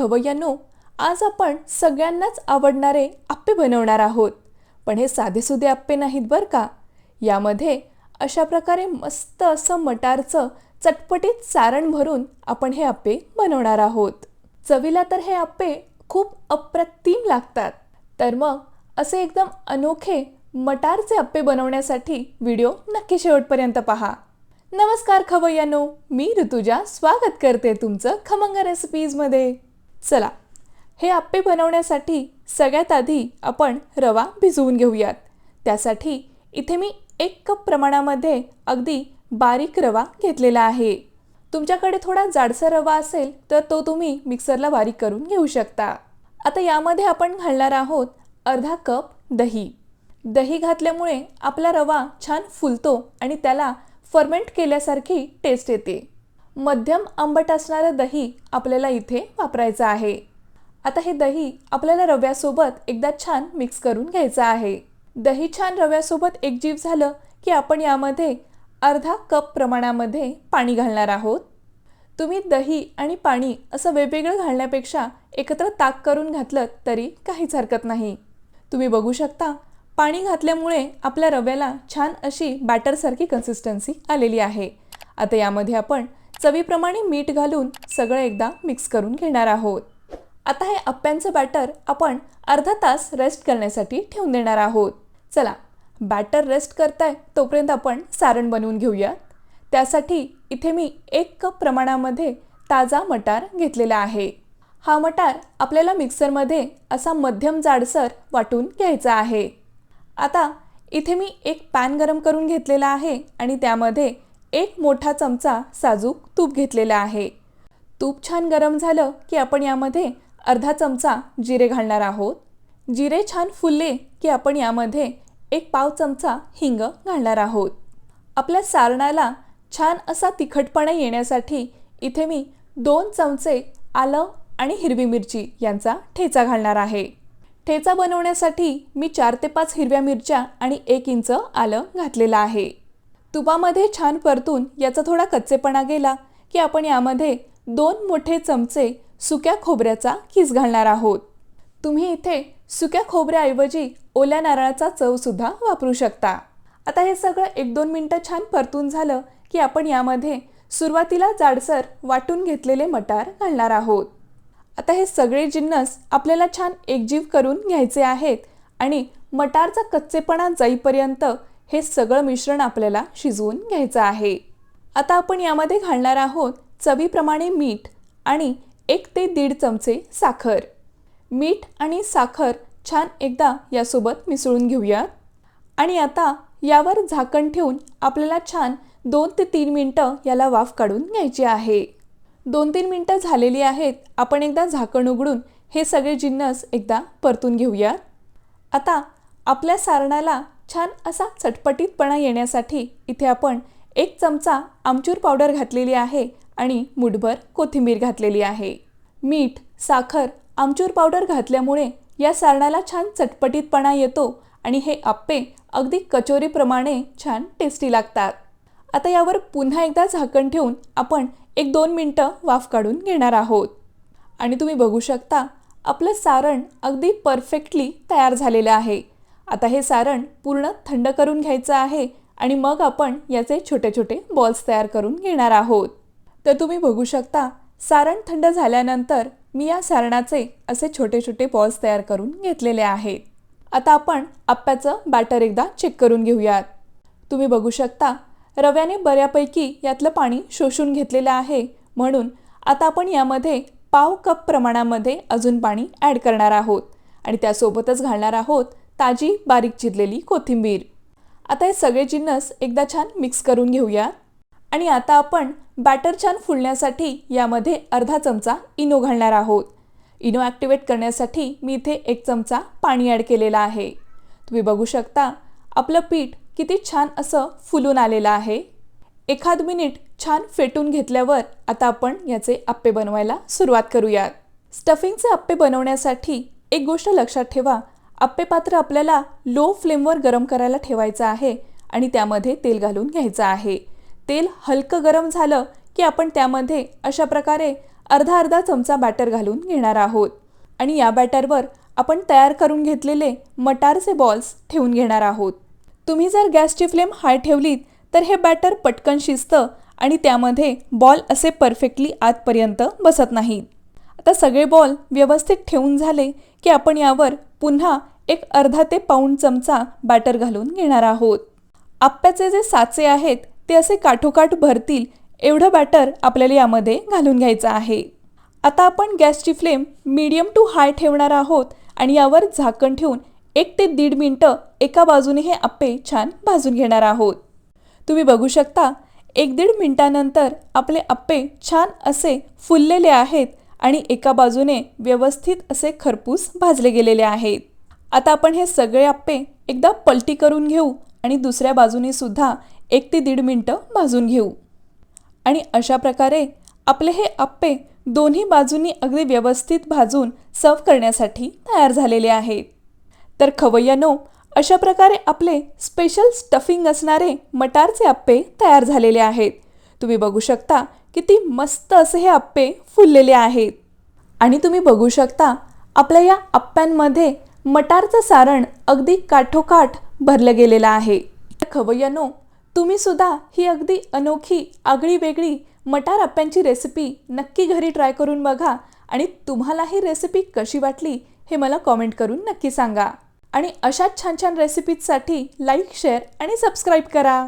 खवय्यांनो आज आपण सगळ्यांनाच आवडणारे आप्पे बनवणार आहोत. पण हे साधेसुधे आप्पे नाहीत बरं का? यामध्ये अशा प्रकारे मस्त असं मटारचं चटपटीत सारण भरून आपण हे आप्पे बनवणार आहोत. चवीला तर हे आप्पे खूप अप्रतिम लागतात. तर मग असे एकदम अनोखे मटारचे आप्पे बनवण्यासाठी व्हिडिओ नक्की शेवटपर्यंत पहा. नमस्कार खवय्यानो मी ऋतुजा. स्वागत करते तुमचं खमंग रेसिपीजमध्ये चला हे आप्पे बनवण्यासाठी सगळ्यात आधी आपण रवा भिजवून घेऊयात. त्यासाठी इथे मी एक कप प्रमाणामध्ये अगदी बारीक रवा घेतलेला आहे. तुमच्याकडे थोडा जाडसर रवा असेल तर तो तुम्ही मिक्सरला बारीक करून घेऊ शकता. आता यामध्ये आपण घालणार आहोत अर्धा कप दही. दही घातल्यामुळे आपला रवा छान फुलतो आणि त्याला फर्मेंट केल्यासारखी टेस्ट येते. मध्यम आंबट असणारं दही आपल्याला इथे वापरायचं आहे. आता हे दही आपल्याला रव्यासोबत एकदा छान मिक्स करून घ्यायचं आहे. दही छान रव्यासोबत एकजीव झालं की आपण यामध्ये अर्धा कप प्रमाणामध्ये पाणी घालणार आहोत. तुम्ही दही आणि पाणी असं वेगवेगळं घालण्यापेक्षा एकत्र ताक करून घातलं तरी काहीच हरकत नाही. तुम्ही बघू शकता पाणी घातल्यामुळे आपल्या रव्याला छान अशी बॅटरसारखी कन्सिस्टन्सी आलेली आहे. आता यामध्ये आपण चवीप्रमाणे मीठ घालून सगळं एकदा मिक्स करून घेणार आहोत. आता हे अप्प्यांचं बॅटर आपण अर्धा तास रेस्ट करण्यासाठी ठेवून देणार आहोत. चला बॅटर रेस्ट करताय तोपर्यंत आपण सारण बनवून घेऊया त्यासाठी इथे मी एक कप प्रमाणामध्ये ताजा मटार घेतलेला आहे. हा मटार आपल्याला मिक्सरमध्ये असा मध्यम जाडसर वाटून घ्यायचा आहे. आता इथे मी एक पॅन गरम करून घेतलेला आहे आणि त्यामध्ये एक मोठा चमचा साजूक तूप घेतलेला आहे. तूप छान गरम झालं की आपण यामध्ये अर्धा चमचा जिरे घालणार आहोत. जिरे छान फुलले की आपण यामध्ये एक पाव चमचा हिंग घालणार आहोत. आपल्या सारणाला छान असा तिखटपणा येण्यासाठी इथे मी दोन चमचे आलं आणि हिरवी मिरची यांचा ठेचा घालणार आहे. ठेचा बनवण्यासाठी मी चार ते पाच हिरव्या मिरच्या आणि एक इंच आलं घातलेलं आहे. तुपामध्ये छान परतून याचा थोडा कच्चेपणा गेला की आपण यामध्ये दोन मोठे चमचे सुक्या खोबऱ्याचा किस घालणार आहोत. तुम्ही इथे सुक्या खोबऱ्याऐवजी ओल्या नारळाचा चवसुद्धा वापरू शकता. आता हे सगळं एक दोन मिनटं छान परतून झालं की आपण यामध्ये सुरुवातीला जाडसर वाटून घेतलेले मटार घालणार आहोत. आता हे सगळे जिन्नस आपल्याला छान एकजीव करून घ्यायचे आहेत आणि मटारचा कच्चेपणा जाईपर्यंत हे सगळं मिश्रण आपल्याला शिजवून घ्यायचं आहे. आता आपण यामध्ये घालणार आहोत चवीप्रमाणे मीठ आणि एक ते दीड चमचे साखर. मीठ आणि साखर छान एकदा यासोबत मिसळून घेऊयात. आणि आता यावर झाकण ठेवून आपल्याला छान दोन ते तीन मिनटं याला वाफ काढून घ्यायची आहे. दोन तीन मिनटं झालेली आहेत आपण एकदा झाकण उघडून हे सगळे जिन्नस एकदा परतून घेऊयात. आता आपल्या सारणाला छान असा चटपटीतपणा येण्यासाठी इथे आपण एक चमचा आमचूर पावडर घातलेली आहे आणि मुठभर कोथिंबीर घातलेली आहे. मीठ साखर आमचूर पावडर घातल्यामुळे या सारणाला छान चटपटीतपणा येतो आणि हे आप्पे अगदी कचोरीप्रमाणे छान टेस्टी लागतात. आता यावर पुन्हा एकदा झाकण ठेवून आपण एक दोन मिनटं वाफ काढून घेणार आहोत. आणि तुम्ही बघू शकता आपलं सारण अगदी परफेक्टली तयार झालेलं आहे. आता हे सारण पूर्ण थंड करून घ्यायचं आहे आणि मग आपण याचे छोटे छोटे बॉल्स तयार करून घेणार आहोत. तर तुम्ही बघू शकता सारण थंड झाल्यानंतर मी या सारणाचे असे छोटे छोटे बॉल्स तयार करून घेतलेले आहेत. आता आपण आप्प्याचं बॅटर एकदा चेक करून घेऊयात. तुम्ही बघू शकता रव्याने बऱ्यापैकी यातलं पाणी शोषून घेतलेलं आहे म्हणून आता आपण यामध्ये पाव कप प्रमाणामध्ये अजून पाणी ॲड करणार आहोत. आणि त्यासोबतच घालणार आहोत ताजी बारीक चिरलेली कोथिंबीर. आता हे सगळे जिन्नस एकदा छान मिक्स करून घेऊया. आणि आता आपण बॅटर छान फुलण्यासाठी यामध्ये अर्धा चमचा इनो घालणार आहोत. इनो ॲक्टिवेट करण्यासाठी मी इथे एक चमचा पाणी ॲड केलेलं आहे. तुम्ही बघू शकता आपलं पीठ किती छान असं फुलून आलेलं आहे. एखाद मिनिट छान फेटून घेतल्यावर आता आपण याचे आप्पे बनवायला सुरुवात करूयात. स्टफिंगचे आप्पे बनवण्यासाठी एक गोष्ट लक्षात ठेवा आप्पे पात्र आपल्याला लो फ्लेमवर गरम करायला ठेवायचं आहे आणि त्यामध्ये तेल घालून घ्यायचं आहे. तेल हलकं गरम झालं की आपण त्यामध्ये अशा प्रकारे अर्धा अर्धा चमचा बॅटर घालून घेणार आहोत. आणि या बॅटरवर आपण तयार करून घेतलेले मटारचे बॉल्स ठेवून घेणार आहोत. तुम्ही जर गॅसची फ्लेम हाय ठेवलीत तर हे बॅटर पटकन शिजतं आणि त्यामध्ये बॉल असे परफेक्टली आतपर्यंत बसत नाहीत. आता सगळे बॉल व्यवस्थित ठेवून झाले की आपण यावर पुन्हा एक अर्धा ते पाऊण चमचा बॅटर घालून घेणार आहोत. आप्याचे जे साचे आहेत ते असे काठोकाठ भरतील एवढं बॅटर आपल्याला यामध्ये घालून घ्यायचं आहे. आता आपण गॅसची फ्लेम मीडियम टू हाय ठेवणार आहोत आणि यावर झाकण ठेवून एक ते दीड मिनटं एका बाजूने हे आप्पे छान भाजून घेणार आहोत. तुम्ही बघू शकता एक दीड मिनटानंतर आपले आप्पे छान असे फुललेले आहेत आणि एका बाजूने व्यवस्थित असे खरपूस भाजले गेलेले आहेत. आता आपण हे सगळे आप्पे एकदा पलटी करून घेऊ आणि दुसऱ्या बाजूने सुद्धा एक ते दीड मिनटं भाजून घेऊ. आणि अशा प्रकारे आपले हे आप्पे दोन्ही बाजूंनी अगदी व्यवस्थित भाजून सर्व करण्यासाठी तयार झालेले आहेत. तर खवय्यानो अशा प्रकारे आपले स्पेशल स्टफिंग असणारे मटारचे आप्पे तयार झालेले आहेत. तुम्ही बघू शकता किती मस्त असे हे आप्पे फुललेले आहेत. आणि तुम्ही बघू शकता आपल्या या आप्प्यांमध्ये मटारचं सारण अगदी काठोकाठ भरलं गेलेलं आहे. तर खवय्यानो तुम्ही सुद्धा ही अगदी अनोखी आगळी वेगळी मटार आप्प्यांची रेसिपी नक्की घरी ट्राय करून बघा आणि तुम्हाला ही रेसिपी कशी वाटली हे मला कॉमेंट करून नक्की सांगा. आणि अशाच छान छान रेसिपीजसाठी लाईक शेअर आणि सबस्क्राईब करा.